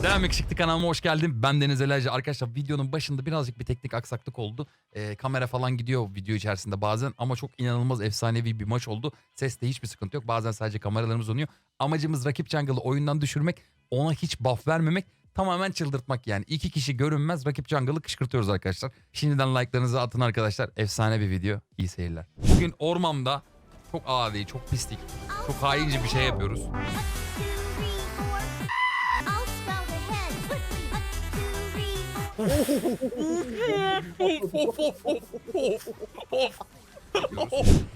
Selam yakışıklı kanalıma hoş geldin. Ben Deniz Elerci. Arkadaşlar videonun başında birazcık bir teknik aksaklık oldu. Ee, kamera falan gidiyor video içerisinde bazen ama çok inanılmaz efsanevi bir maç oldu. Seste hiçbir sıkıntı yok. Bazen sadece kameralarımız donuyor. Amacımız rakip jungle'ı oyundan düşürmek. Ona hiç buff vermemek. Tamamen çıldırtmak yani. İki kişi görünmez rakip jungle'ı kışkırtıyoruz arkadaşlar. Şimdiden like'larınızı atın arkadaşlar. Efsane bir video. İyi seyirler. Bugün ormanda çok adi, çok pislik, çok haince bir şey yapıyoruz.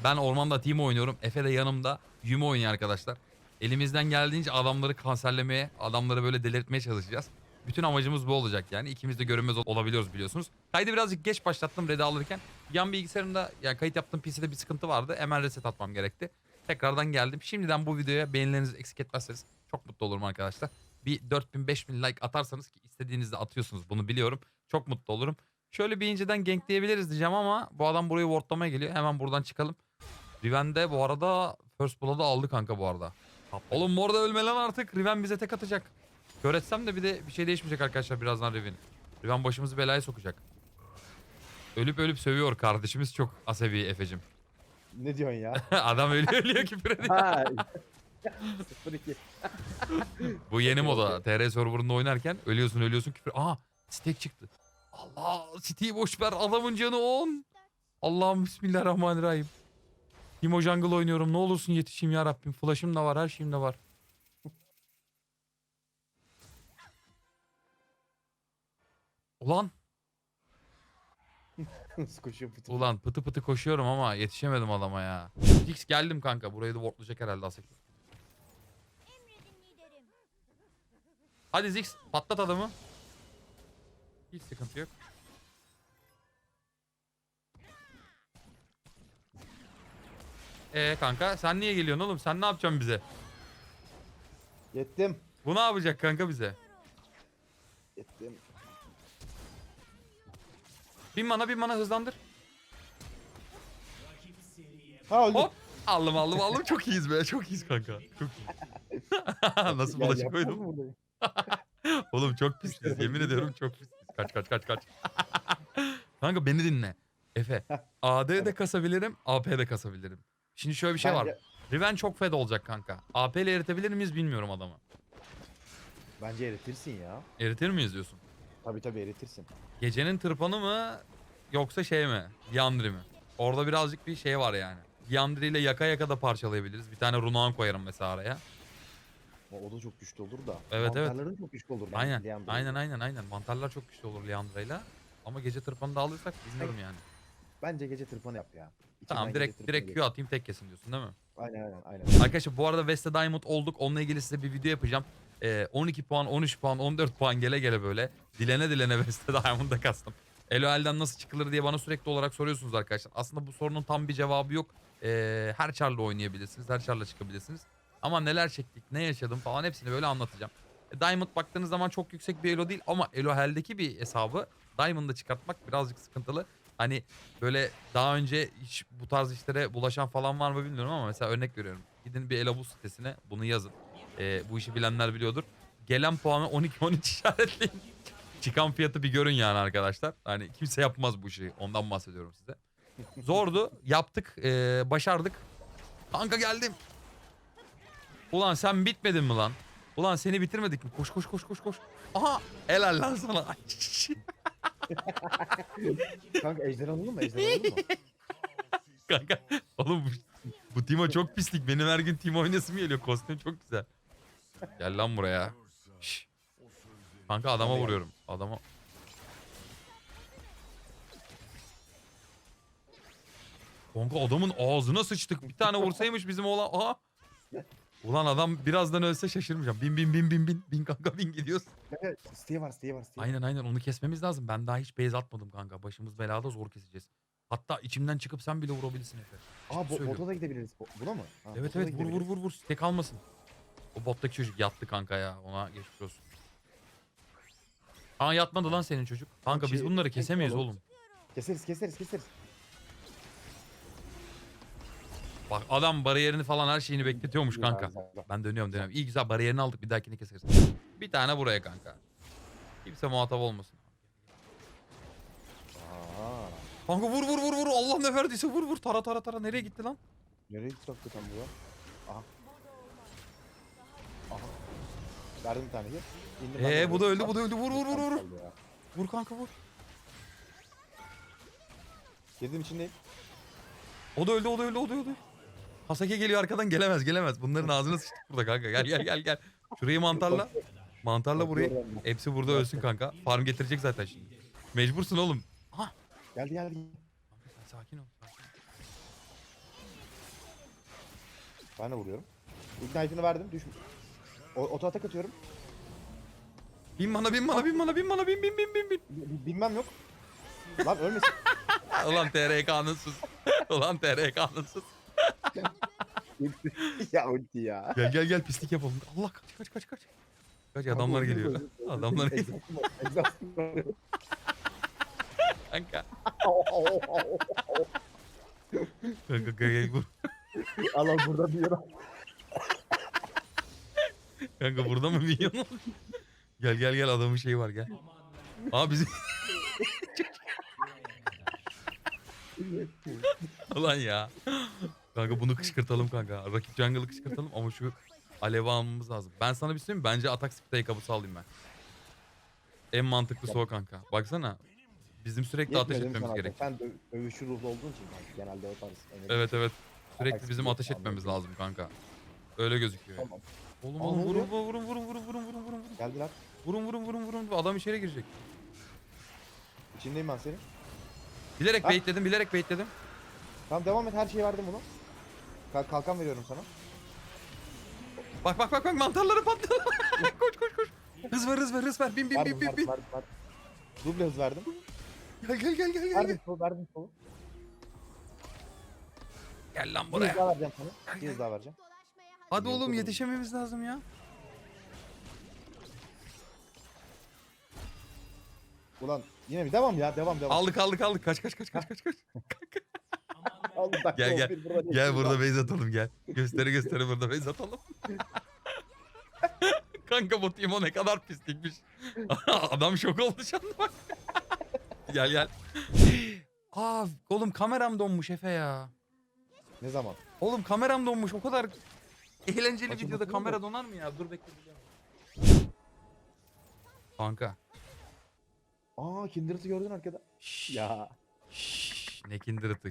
Ben ormanda team oynuyorum. Efe de yanımda Yumi oynuyor arkadaşlar. Elimizden geldiğince adamları kanserlemeye, adamları böyle delirtmeye çalışacağız. Bütün amacımız bu olacak yani. İkimiz de görünmez ol- olabiliyoruz biliyorsunuz. Kaydı birazcık geç başlattım Red'i alırken. Yan bilgisayarımda yani kayıt yaptığım PC'de bir sıkıntı vardı. Hemen reset atmam gerekti. Tekrardan geldim. Şimdiden bu videoya beğenilerinizi eksik etmezseniz çok mutlu olurum arkadaşlar. Bir 4000-5000 like atarsanız ki istediğinizde atıyorsunuz bunu biliyorum. Çok mutlu olurum. Şöyle bir inceden gankleyebiliriz diyeceğim ama bu adam burayı wardlamaya geliyor. Hemen buradan çıkalım. Riven de bu arada First Blood'ı aldı kanka bu arada. Oğlum bu arada ölme lan artık. Riven bize tek atacak. Kör etsem de bir de bir şey değişmeyecek arkadaşlar birazdan Riven. Riven başımızı belaya sokacak. Ölüp ölüp sövüyor kardeşimiz çok asabi Efe'cim. Ne diyorsun ya? Adam ölüyor ölüyor küfür ediyor. Ha. 02. Bu yeni moda. TR serverında oynarken ölüyorsun ölüyorsun küfür. Aha stack çıktı. Allah City'yi boş ver adamın canı 10. Allah'ım bismillahirrahmanirrahim. Timo Jungle oynuyorum ne olursun yetişeyim ya Rabbim. Flash'ım da var her şeyim de var. Ulan ulan pıtı pıtı koşuyorum ama yetişemedim adama ya. X geldim kanka burayı da wardlayacak herhalde Asek. Hadi Zix patlat adamı. Hiç sıkıntı yok. Ee kanka sen niye geliyorsun oğlum? Sen ne yapacaksın bize? Yettim. Bu ne yapacak kanka bize? Yettim. Bin mana bin mana hızlandır. Ha öldüm. Hop. Aldım aldım aldım. Çok iyiyiz be. Çok iyiyiz kanka. Çok iyiyiz. Nasıl bulaşık koydum? Oğlum çok pisiz. Yemin ediyorum çok pisiz. Kaç kaç kaç kaç. Kanka beni dinle. Efe. AD de kasabilirim. AP de kasabilirim. Şimdi şöyle bir şey var. Bence- Riven çok fed olacak kanka. AP ile eritebilir miyiz bilmiyorum adamı. Bence eritirsin ya. Eritir miyiz diyorsun? Tabi tabi eritirsin. Gecenin tırpanı mı yoksa şey mi? Diandri mi? Orada birazcık bir şey var yani. Diandri ile yaka yaka da parçalayabiliriz. Bir tane runağın koyarım mesela araya. O, da çok güçlü olur da. Evet, evet. Mantarların çok güçlü olur. Aynen. Leandro. Aynen aynen aynen. Mantarlar çok güçlü olur Leandra'yla. Ama gece tırpanı da alırsak bilmiyorum yani. Bence gece tırpanı yap ya. İçinden Tamam direkt direkt. Q atayım tek kesin diyorsun değil mi? Aynen aynen aynen. Arkadaşlar bu arada West'e Diamond olduk. Onunla ilgili size bir video yapacağım. Ee, 12 puan, 13 puan, 14 puan gele gele böyle. Dilene dilene West'e Diamond'a kastım. LoL'den nasıl çıkılır diye bana sürekli olarak soruyorsunuz arkadaşlar. Aslında bu sorunun tam bir cevabı yok. Ee, her çarla oynayabilirsiniz. Her çarla çıkabilirsiniz. Ama neler çektik, ne yaşadım falan hepsini böyle anlatacağım. E, Diamond baktığınız zaman çok yüksek bir elo değil ama elo hell'deki bir hesabı Diamond'da çıkartmak birazcık sıkıntılı. Hani böyle daha önce hiç bu tarz işlere bulaşan falan var mı bilmiyorum ama mesela örnek veriyorum. Gidin bir Elabus sitesine bunu yazın. Ee, bu işi bilenler biliyordur. Gelen puanı 12-13 işaretleyin. Çıkan fiyatı bir görün yani arkadaşlar. Hani kimse yapmaz bu işi. Ondan bahsediyorum size. Zordu. Yaptık. ee, başardık. Kanka geldim. Ulan sen bitmedin mi lan? Ulan seni bitirmedik mi? Koş koş koş koş koş. Aha helal lan sana. Kanka ejder alalım mı? Ejder alalım mı? Kanka oğlum bu, bu Timo çok pislik. Benim her gün Timo oynasım geliyor. Kostüm çok güzel. Gel lan buraya. Şş. Kanka adama vuruyorum. Adama. Kanka adamın ağzına sıçtık. Bir tane vursaymış bizim oğlan. Aha. Ulan adam birazdan ölse şaşırmayacağım. Bin bin bin bin bin. Bin kanka bin gidiyoruz. Evet. Siteye var siteye var siteye. Aynen aynen onu kesmemiz lazım. Ben daha hiç base atmadım kanka. Başımız belada zor keseceğiz. Hatta içimden çıkıp sen bile vurabilirsin Efe. Aa bo söylüyorum. bota da gidebiliriz. Bo- Buna mı? Ha, Evet bota da evet vur vur gidebiliriz. vur vur. Tek almasın. O bottaki çocuk yattı kanka ya. Ona geçmiş olsun. Aa yatmadı lan senin çocuk. Kanka biz Şey, bunları tek kesemeyiz oğlum. Keseriz keseriz keseriz. Bak adam bariyerini falan her şeyini bekletiyormuş kanka. Ben dönüyorum dönüyorum. İyi güzel bariyerini aldık bir dahakini keseriz. Bir tane buraya kanka. Kimse muhatap olmasın. Aa, Kanka vur vur vur vur Allah ne verdiyse vur vur tara tara tara nereye gitti lan? nereye gitti hakikaten bu ya? Aha. Aha. Verdim bir tane ki. İndim ben de Ee bu da öldü bu da öldü vur vur vur vur. Kaldı ya. Vur kanka vur. Girdim içindeyim. O da öldü o da öldü o da öldü. Hasake geliyor arkadan gelemez gelemez. Bunların ağzına sıçtık burada kanka. Gel gel gel gel. Şurayı mantarla. Mantarla burayı. Hepsi burada ölsün kanka. Farm getirecek zaten şimdi. Mecbursun oğlum. Ha. Geldi geldi. Sen sakin ol. sakin ol. Ben de vuruyorum. Ignite'ını verdim. Düş. O, oto atak atıyorum. Bin bana bin bana bin bana bin bana bin bin bin bin bin. Bilmem yok. Lan ölmesin. Ulan TR kanunsuz. Ulan TR kanunsuz. ya ulti ya. Gel gel gel pislik yapalım. Allah kaç kaç kaç kaç. Kaç adamlar geliyor. Adamlar geliyor kanka. Kanka gel gel vur. Allah burada bir yere. Kanka burada mı minyon var? Gel gel gel adamın şeyi var gel. Aa bizim Ulan ya. Kanka bunu kışkırtalım kanka. Rakip jungle'ı kışkırtalım ama şu alevi almamız lazım. Ben sana bir şey söyleyeyim mi? Bence atak spray kapısı alayım ben. En mantıklısı o kanka. Baksana. Bizim sürekli ateş Yetmedi mi etmemiz sana? gerek. Sen dö dövüşçü ruhlu olduğun için kanka, genelde o tarz. öneri- Evet evet. Sürekli bizim ateş etmemiz lazım kanka. Öyle gözüküyor. Tamam. Oğlum Aa, oğlum ne vurun vurun vurun vurun vurun vurun vurun vurun. Geldiler. Vurun vurun vurun vurun. Adam içeri girecek. İçindeyim ben senin. Bilerek Ha? baitledim bilerek baitledim. Tamam devam et her şeyi verdim bunu. Kalk kalkan veriyorum sana. Bak bak bak bak mantarları patlıyor. koş koş koş. Hız ver hız ver hız ver. Bin bin verdim, bin bin verdim, bin. verdim, verdim. Duble hız verdim. Gel gel gel gel gel. Verdim sol, verdim sol. Gel lan Bir hız buraya. daha vereceğim sana. Bir hız daha vereceğim. Hadi oğlum yetişememiz lazım ya. Ulan yine mi? Devam ya devam devam. Aldık aldık aldık. Kaç kaç kaç kaç kaç kaç. Aldım, dakika Gel, gel. 11, burada Gel burada base atalım gel. Gösteri gösteri burada base atalım. Kanka bu Timo ne kadar pislikmiş. Adam şok oldu şu anda bak. gel gel. Aa oğlum kameram donmuş Efe ya. Ne zaman? Oğlum kameram donmuş o kadar eğlenceli Açılması videoda kamera bu? donar mı ya? Dur bekle. Kanka. Aa Kindred'ı gördün arkada. Şşş. Ya. Şşş. Ne kindiratı.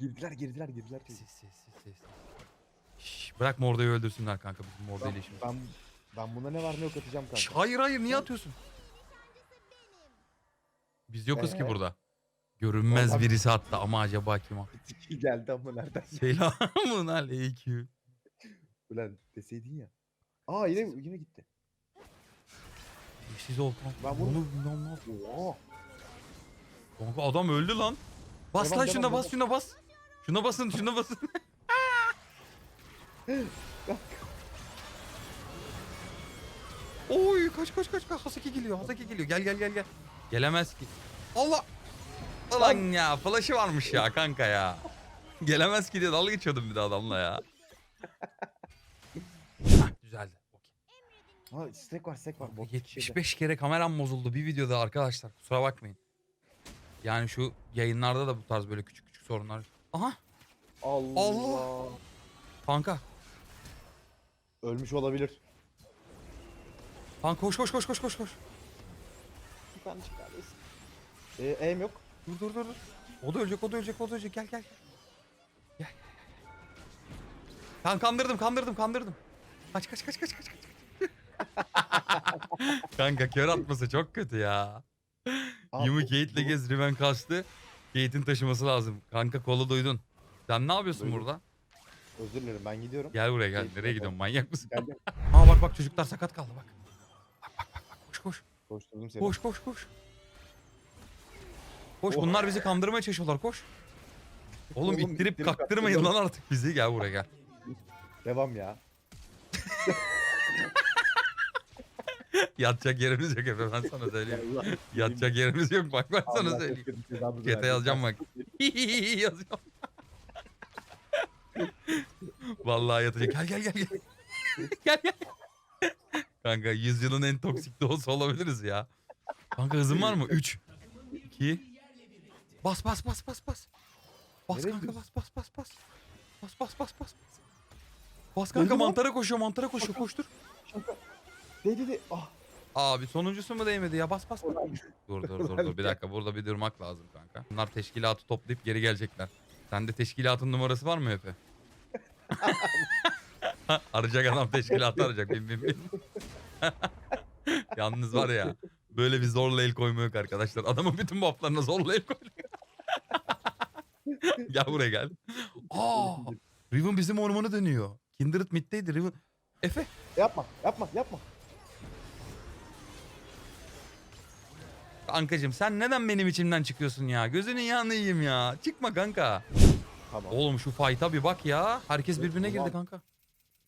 Girdiler girdiler girdiler. Ses ses ses ses. Şşş. Bırak Morda'yı öldürsünler kanka bizim Morda Ben, işimiz. ben, ben buna ne var ne yok atacağım kanka. hayır hayır niye atıyorsun? Biz yokuz ki Ee? burada. Görünmez Vallahi- birisi attı ama acaba kim o? Geldi ama nereden? Selamun aleyküm. Ulan deseydin ya. Aa yine yine gitti. Siz ol. Ben bunu bunu- ne yapıyor? Oo. Kanka adam öldü lan. Bas lan şuna bas şuna bas. Şuna basın şuna basın. Oy kaç kaç kaç kaç Hasaki geliyor Hasaki geliyor gel gel gel gel. Gelemez ki. Allah. Ulan ya flash'ı varmış ya kanka ya. Gelemez ki diye dalga geçiyordum bir de adamla ya. Hah, Düzeldi. Okey. Ha stack var stack var. Bot 75 kere kameram bozuldu bir videoda arkadaşlar. Kusura bakmayın. Yani şu yayınlarda da bu tarz böyle küçük küçük sorunlar. Aha Allah. Allah. kanka. Ölmüş olabilir. Kanka koş koş koş koş koş koş. Çıkarırız. Ee, aim yok. Dur dur dur dur. O da ölecek o da ölecek o da ölecek gel gel. Gel. Kan kandırdım kandırdım kandırdım. Kaç kaç kaç kaç kaç kaç. Kanka kör atması çok kötü ya. Bu- Kate'le bu- gez Riven kastı. Kate'in taşıması lazım. Kanka kolu duydun. Sen ne yapıyorsun Duydum. burada? Özür dilerim ben gidiyorum. Gel buraya gel. Nereye gidiyorsun? Manyak mısın? Geldim. Aa bak bak çocuklar sakat kaldı bak. Bak bak bak bak koş koş. Koşturdum seni. Koş koş koş. Koş Oh. bunlar bizi kandırmaya çalışıyorlar koş. Oğlum, Oğlum, ittirip ittirip kaktırmayın kaktırma. lan artık bizi. Gel buraya gel. Devam ya. Yatacak yerimiz yok Efe ben sana söyleyeyim. Allah. Yatacak yerimiz yok bak ben sana Allah söyleyeyim. Chat'e versin. yazacağım bak. Yazıyorum. Vallahi yatacak. Gel gel gel gel. gel gel. Kanka yüzyılın en toksik doğusu olabiliriz ya. Kanka hızın var mı? 3 2 Bas bas bas bas bas. Bas Nereye kanka gidiyorsun? bas bas bas bas. Bas bas bas bas. Bas kanka Öldü mantara koşuyor mantara koşuyor koştur. Şaka. Değdi de. Ah. Abi sonuncusu mu değmedi ya bas bas. Dur dur dur dur bir dakika burada bir durmak lazım kanka. Bunlar teşkilatı toplayıp geri gelecekler. Sende teşkilatın numarası var mı Efe? arayacak adam teşkilatı arayacak. Bin bin bin. Yalnız var ya böyle bir zorla el koyma yok arkadaşlar. Adamın bütün bufflarına zorla el koyuyor. gel buraya gel. Aa, Riven bizim ormanı dönüyor. Kindred mid'deydi Riven. Efe Yapma yapma yapma. Kankacım sen neden benim içimden çıkıyorsun ya? Gözünün yanını yiyeyim ya. Çıkma kanka. Tamam. Oğlum şu fight'a bir bak ya. Herkes Evet, birbirine girdi ulan. kanka.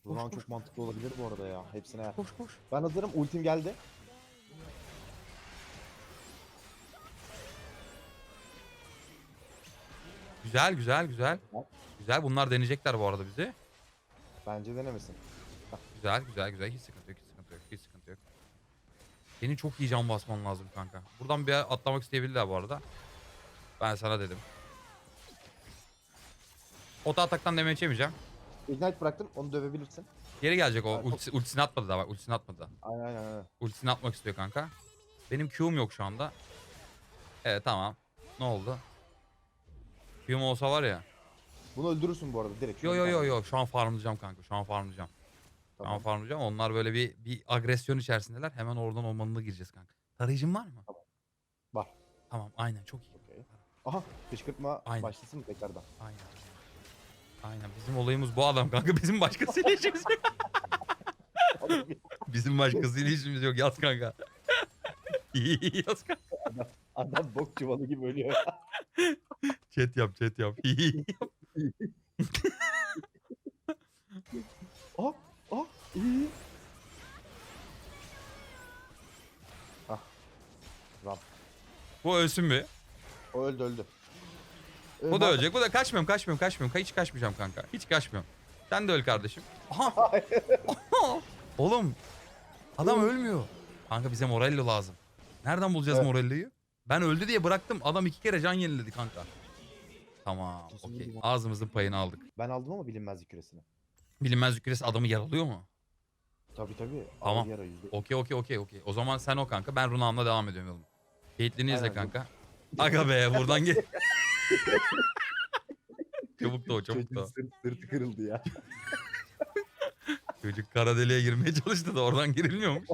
Koş, çok mantıklı olabilir bu arada ya. Hepsine yer. Koş koş. Ben hazırım. Ultim geldi. Güzel güzel güzel. Güzel bunlar deneyecekler bu arada bizi. Bence denemesin. Güzel güzel güzel hiç sıkıntı yok hiç sıkıntı yok hiç sıkıntı yok. Senin çok iyi can basman lazım kanka. Buradan bir atlamak isteyebilirler bu arada. Ben sana dedim. Ota ataktan demeye yemeyeceğim. Ignite bıraktım. Onu dövebilirsin. Geri gelecek o. Ultisi, ultisini atmadı daha bak ultisini atmadı daha. Aynen aynen aynen. Ultisini atmak istiyor kanka. Benim Q'um yok şu anda. Evet tamam. Ne oldu? Q'um olsa var ya. Bunu öldürürsün bu arada direkt. Yo yo yo yo şu an farmlayacağım kanka. Şu an farmlayacağım. An Tamam. farmlayacağım. Onlar böyle bir bir agresyon içerisindeler. Hemen oradan ormanına gireceğiz kanka. Tarayıcın var mı? Var. Tamam aynen çok iyi. Okey. Aha kışkırtma Aynen. başlasın mı tekrardan? Aynen. Aynen bizim olayımız bu adam kanka. Bizim başkasıyla işimiz yok. Bizim başkasıyla işimiz yok. Yaz kanka. Yaz kanka. Adam bok çuvalı gibi ölüyor. Chat yap chat yap. ah ah iyi. Ah. Ram. bu ölsün mü? O öldü öldü. Ee, Bu da bak- ölecek. Bu da kaçmıyorum kaçmıyorum kaçmıyorum. Hiç kaçmayacağım kanka. Hiç kaçmıyorum. Sen de öl kardeşim. Aha. Oğlum. Adam ölmüyor. Kanka bize Morello lazım. Nereden bulacağız Evet. Morello'yu? Ben öldü diye bıraktım. Adam iki kere can yeniledi kanka. Tamam. Okey. Ağzımızın payını aldık. Ben aldım ama bilinmezlik küresini. Bilinmez küresi adamı yaralıyor mu? Tabii tabii. Tamam. Al Yara yüzde. Okey okey okey okey. O zaman sen o kanka. Ben Runa'mla devam ediyorum yoluma. Caitlyn'i izle Aynen. kanka. Aga be buradan gel. çabuk da o çabuk da o. Çocuğun sırt, sırtı kırıldı ya. Çocuk kara deliğe girmeye çalıştı da oradan girilmiyormuş.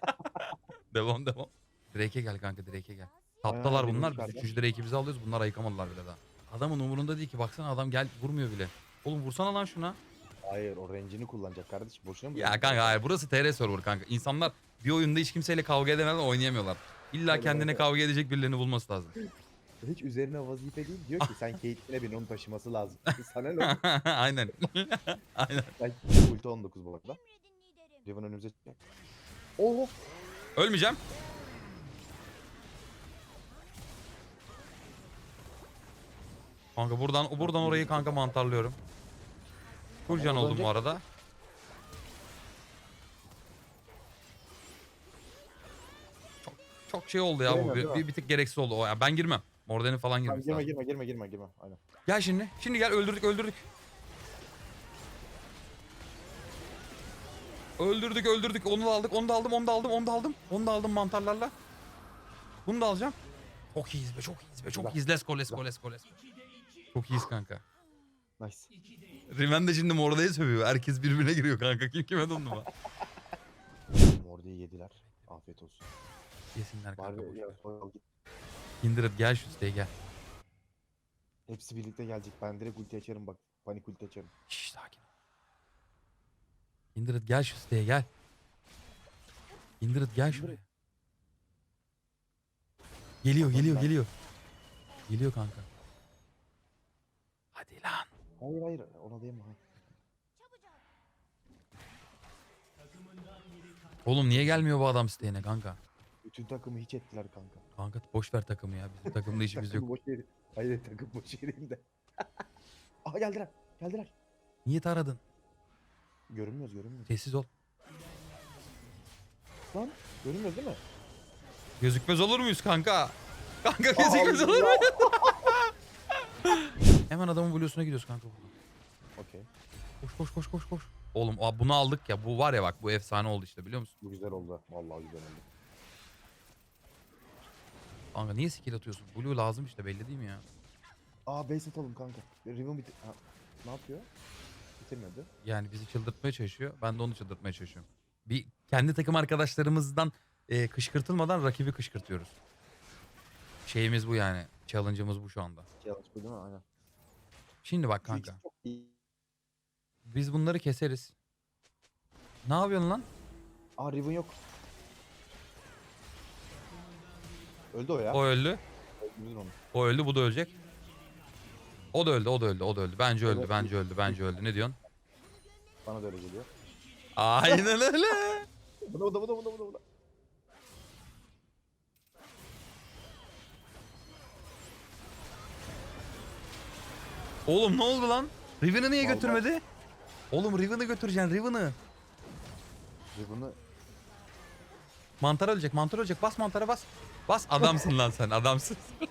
devam devam. Drake'e gel kanka Drake'e gel. Taptalar Aynen, bunlar. Biz yukarıda. 3. Drake'i biz alıyoruz. Bunlar ayıkamadılar bile daha. Adamın umurunda değil ki. Baksana adam gel vurmuyor bile. Oğlum vursana lan şuna. Hayır o range'ini kullanacak kardeşim. Boşuna mı? Ya kanka hayır burası TR server kanka. İnsanlar bir oyunda hiç kimseyle kavga edemeden oynayamıyorlar. İlla Evet, kendine evet. kavga edecek birilerini bulması lazım. Hiç üzerine vazife değil. Diyor ki sen Caitlyn'e beni onu taşıması lazım. Sana ne? Aynen. Aynen. Ben ulti 19 bu arada. Riven önümüze çıkacak. Oo. Ölmeyeceğim. Kanka buradan buradan orayı kanka mantarlıyorum. Full can oldum bu arada. Çok çok şey oldu ya bu. Giremiyor, Bir, mi? bir, bir tık gereksiz oldu. O ya ben girmem. Morden'in falan Tamam, girmesi girme lazım. girme girme girme girme. Aynen. Gel şimdi. Şimdi gel öldürdük öldürdük. Öldürdük öldürdük. Onu da aldık. Onu da aldım. Onu da aldım. Onu da aldım. Onu da aldım mantarlarla. Bunu da alacağım. Çok iyiyiz be. Çok iyiyiz be. Çok Güzel. iyiyiz. Let's go let's go let's go let's go. Çok iyiyiz kanka. Nice. Riven de şimdi Morda'yı sövüyor. Herkes birbirine giriyor kanka. Kim kime dondu mu? Mordi'yi yediler. Afiyet olsun. Yesinler kanka. Bari boş ya, gel şu siteye gel. Hepsi birlikte gelecek. Ben direkt ulti açarım bak. Panik ulti açarım. Şşş sakin. ol. Gel şu siteye gel. Kindred gel şuraya. Geliyor geliyor geliyor. Geliyor kanka. Hayır hayır ona diyemem. ha. Oğlum niye gelmiyor bu adam siteyine kanka? Bütün takımı hiç ettiler kanka. Kanka boş ver takımı ya. Bizim takımda işimiz Takım yok. boş yeri. Hayır takım boş yerinde. Aha geldiler. Geldiler. Niye taradın? Görünmüyoruz görünmüyoruz. Sessiz ol. Lan görünmüyoruz değil mi? Gözükmez olur muyuz kanka? Kanka gözükmez olur muyuz? Hemen adamın bluesuna gidiyoruz kanka. Okey. Koş koş koş koş koş. Oğlum aa, bunu aldık ya. Bu var ya bak bu efsane oldu işte biliyor musun? Bu güzel oldu. Vallahi güzel oldu. Kanka niye skill atıyorsun? Blue lazım işte belli değil mi ya? Aa base atalım kanka. Riven bit... Ha, ne yapıyor? Bitirmedi. Yani bizi çıldırtmaya çalışıyor. Ben de onu çıldırtmaya çalışıyorum. Bir kendi takım arkadaşlarımızdan e, kışkırtılmadan rakibi kışkırtıyoruz. Şeyimiz bu yani. Challenge'ımız bu şu anda. Challenge bu değil mi? Aynen. Şimdi bak kanka. Biz bunları keseriz. Ne yapıyorsun lan? Aa Riven yok. Öldü o ya. O öldü. Öldürdün onu. O öldü. Bu da ölecek. O da öldü. O da öldü. O da öldü. Bence öldü. Evet. Bence öldü. Bence öldü. Ne diyorsun? Bana da öyle geliyor. Aynen öyle. Bu da bu da bu da bu da bu da, Oğlum ne oldu lan? Riven'ı niye Vallahi- götürmedi? Oğlum Riven'ı götüreceksin. Riven'ı. Riven'ı Mantar ölecek. Mantar ölecek. Bas mantara bas. Bas adamsın lan sen. Adamsın.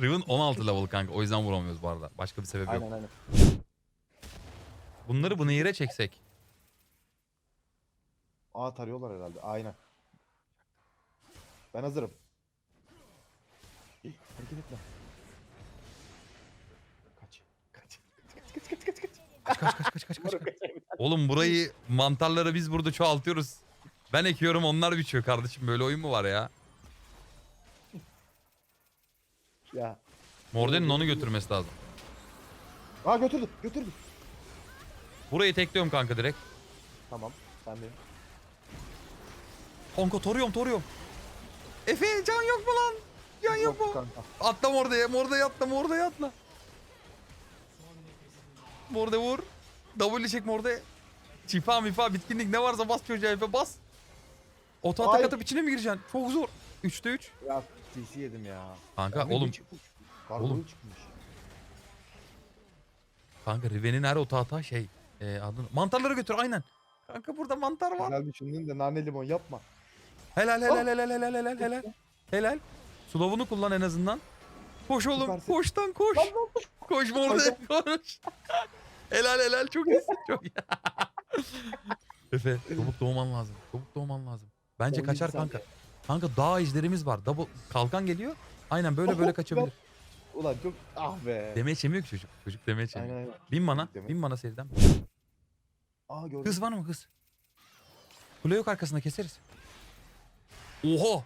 Riven 16 level kanka. O yüzden vuramıyoruz bu arada. Başka bir sebebi yok. aynen aynen. Bunları bu nehire çeksek. Aa tarıyorlar herhalde. Aynen. Ben hazırım. Hareket etme. Kaç. Kaç. Kaç kaç kaç kaç kaç. Kaç kaç kaç kaç. Oğlum burayı mantarları biz burada çoğaltıyoruz. Ben ekiyorum onlar biçiyor kardeşim. Böyle oyun mu var ya? Ya. Morden'in onu götürmesi lazım. Aa götürdü. Götürdü. Burayı tekliyorum kanka direkt. Tamam. Ben de. Kanka toruyorum toruyorum. Efe can yok mu lan? Can yok mu? kanka. Atla Morde'ye. Morde'ye atla. Morde'ye atla. Morde vur. W çek Morde. Şifa mifa bitkinlik ne varsa bas çocuğa Efe bas. Oto atak Ay. atıp içine mi gireceksin? Çok zor. 3'te 3. Ya TC yedim ya. Kanka ne oğlum çıkmış? Gargoyle oğlum. çıkmış. Kanka Riven'in her oto hata şey. E, adını, mantarları götür aynen. Kanka burada mantar var. Güzel düşündün de nane limon yapma. Helal helal helal helal helal helal. Helal. Slow'unu kullan en azından. Koş oğlum. Süpersin. Koş lan koş. Koş koş. helal helal çok iyisin çok. Efe çabuk doğman lazım. Çabuk doğman lazım. Bence 17 kaçar kanka. Kanka dağ ejderimiz var. Double kalkan geliyor. Aynen böyle böyle kaçabilir. Ulan çok ah be. Demeç yemiyor ki çocuk. Çocuk demeç Aynen yemiyor. aynen. Bin mana. Demeç. Bin mana seriden. Aa gördüm. Kız var mı kız? Kule yok arkasında keseriz. Oha!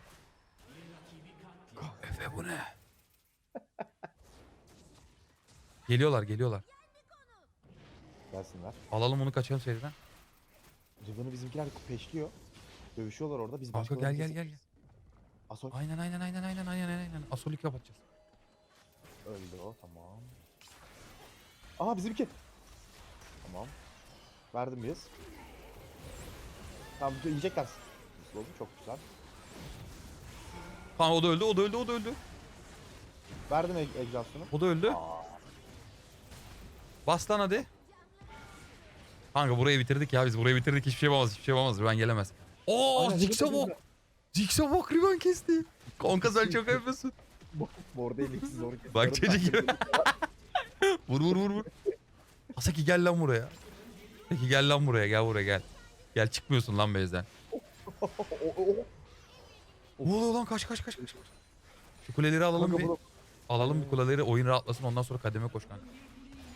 Efe bu ne? Geliyorlar geliyorlar. Gelsinler. Alalım onu kaçalım seriden. Riven'ı bizimkiler peşliyor. Dövüşüyorlar orada. Biz Kanka gel gel gel. gel. Asol Aynen aynen aynen aynen aynen aynen. Asolik yapacağız. öldü o tamam. Aha bizimki. Tamam. Verdim biz. Tamam yiyecekler. Oldu çok güzel. Kanka o da öldü o da öldü o da öldü. Verdim eg egzasyonu. O da öldü. Aa, Bas lan hadi. Kanka burayı bitirdik ya biz burayı bitirdik hiçbir şey yapamaz hiçbir şey yapamaz Riven gelemez. Oo aynen, bak. Ziggs'e bak Riven kesti. Kanka sen çok yapıyorsun. Morde eliksiz zor kesiyorum. Bak çocuk gibi. vur vur vur vur. Asaki gel lan buraya. Peki gel lan buraya gel buraya gel. Gel çıkmıyorsun lan bezden. Ne oluyor lan kaç kaç kaç kaç. Şu kuleleri alalım Kanka bir. Alalım bir kuleleri oyun rahatlasın ondan sonra kademe koş kanka.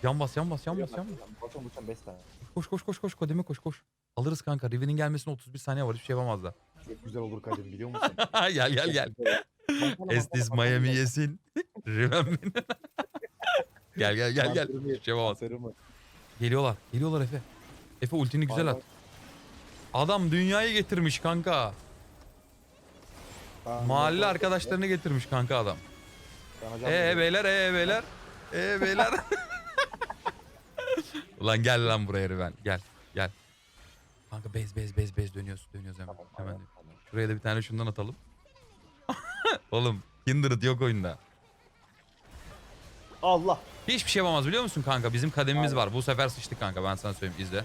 Yan bas yan bas yan bas yan bas. Bakın bıçağım 5 tane. Koş koş koş koş kademe koş koş. Alırız kanka. Riven'in gelmesine 31 saniye var. Hiçbir şey yapamazlar. Çok güzel olur kadim biliyor musun? gel gel gel. Estis Miami yesin. Riven beni. gel gel gel gel. Hiçbir şey yapamaz. Geliyorlar. Geliyorlar Efe. Efe ultini güzel at. Adam dünyayı getirmiş kanka. Mahalle arkadaşlarını getirmiş kanka adam. Ee beyler ee beyler. Ee beyler. Ulan gel lan buraya Riven. Gel gel. Kanka bez bez bez bez dönüyoruz dönüyoruz hemen. Tamam, hemen. tamam, tamam. Şuraya da bir tane şundan atalım. Oğlum Kindred yok oyunda. Allah. Hiçbir şey yapamaz biliyor musun kanka? Bizim kademimiz Aynen. var. Bu sefer sıçtık kanka ben sana söyleyeyim izle.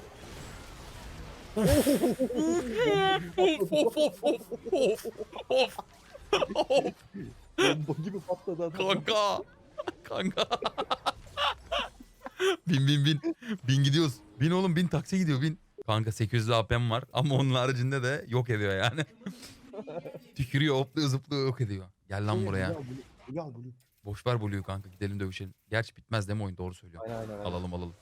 Bomba gibi patladı adam. kanka kanka bin bin bin bin gidiyoruz bin oğlum bin taksi gidiyor bin kanka 800 AP'm var ama onun haricinde de yok ediyor yani tükürüyor hopluyor zıplıyor yok ediyor gel lan buraya blue, blue. boş ver Blue'yu kanka gidelim dövüşelim gerçi bitmez değil mi oyun doğru söylüyor Aynen aynen. aynen. Alalım alalım.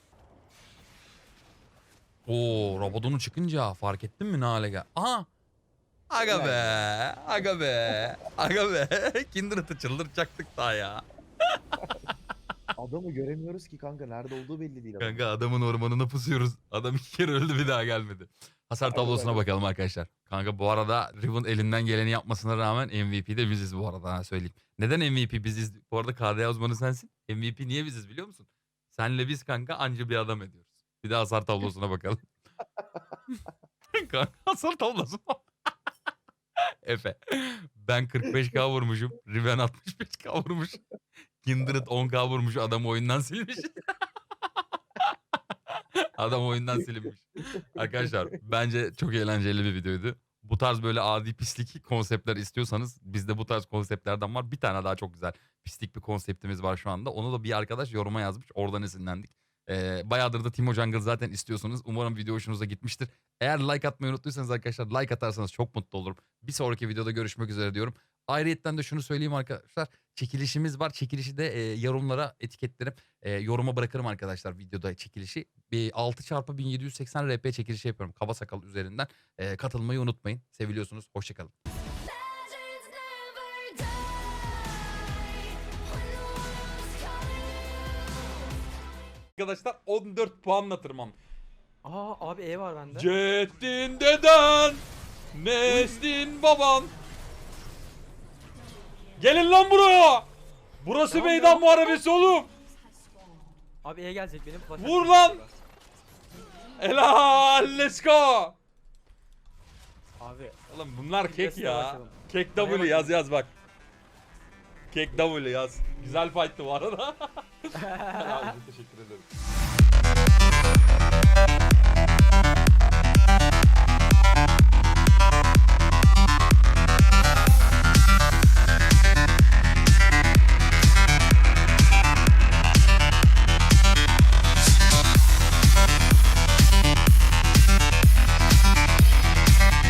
Oo Rabadon'u çıkınca fark ettin mi ne hale gel? Aha. Aga be. Aga be. Aga be. Kindred'ı çıldırtacaktık daha ya. Adamı göremiyoruz ki kanka. Nerede olduğu belli değil. Kanka adamın ormanına pusuyoruz. Adam iki kere öldü bir daha gelmedi. Hasar tablosuna bakalım arkadaşlar. Kanka bu arada Riven elinden geleni yapmasına rağmen MVP de biziz bu arada ha söyleyeyim. Neden MVP biziz? Bu arada KDA uzmanı sensin. MVP niye biziz biliyor musun? Senle biz kanka anca bir adam ediyoruz. Bir de hasar tablosuna bakalım. kanka hasar tablosu. Efe. Ben 45k vurmuşum. Riven 65k vurmuş. Kindred 10k vurmuş. Adam oyundan silmiş. Adam oyundan silinmiş. Arkadaşlar bence çok eğlenceli bir videoydu. Bu tarz böyle adi pislik konseptler istiyorsanız bizde bu tarz konseptlerden var. Bir tane daha çok güzel pislik bir konseptimiz var şu anda. Onu da bir arkadaş yoruma yazmış. Oradan esinlendik. Ee, bayağıdır da Timo Jungle zaten istiyorsunuz. Umarım video hoşunuza gitmiştir. Eğer like atmayı unuttuysanız arkadaşlar like atarsanız çok mutlu olurum. Bir sonraki videoda görüşmek üzere diyorum. Ayrıyetten de şunu söyleyeyim arkadaşlar. Çekilişimiz var. Çekilişi de e, yorumlara etiketlerim. E, yoruma bırakırım arkadaşlar videoda çekilişi. Bir 6 çarpı 1780 RP çekilişi yapıyorum. Kaba sakal üzerinden. E, katılmayı unutmayın. Seviliyorsunuz. Hoşçakalın. Arkadaşlar 14 puanla tırmam. Aa abi E var bende. Ceddin deden, Neslin baban. Gelin lan buraya. Burası Tamam meydan ya. muharebesi oğlum. Abi E gelecek benim. flash Vur atacağım lan. galiba. Helal let's go. Abi Oğlum bunlar kek ya. bakalım. Kek Oraya W yaz bakalım. yaz bak. Kek W yaz. Güzel fight'tı bu arada. Abi teşekkür ederim.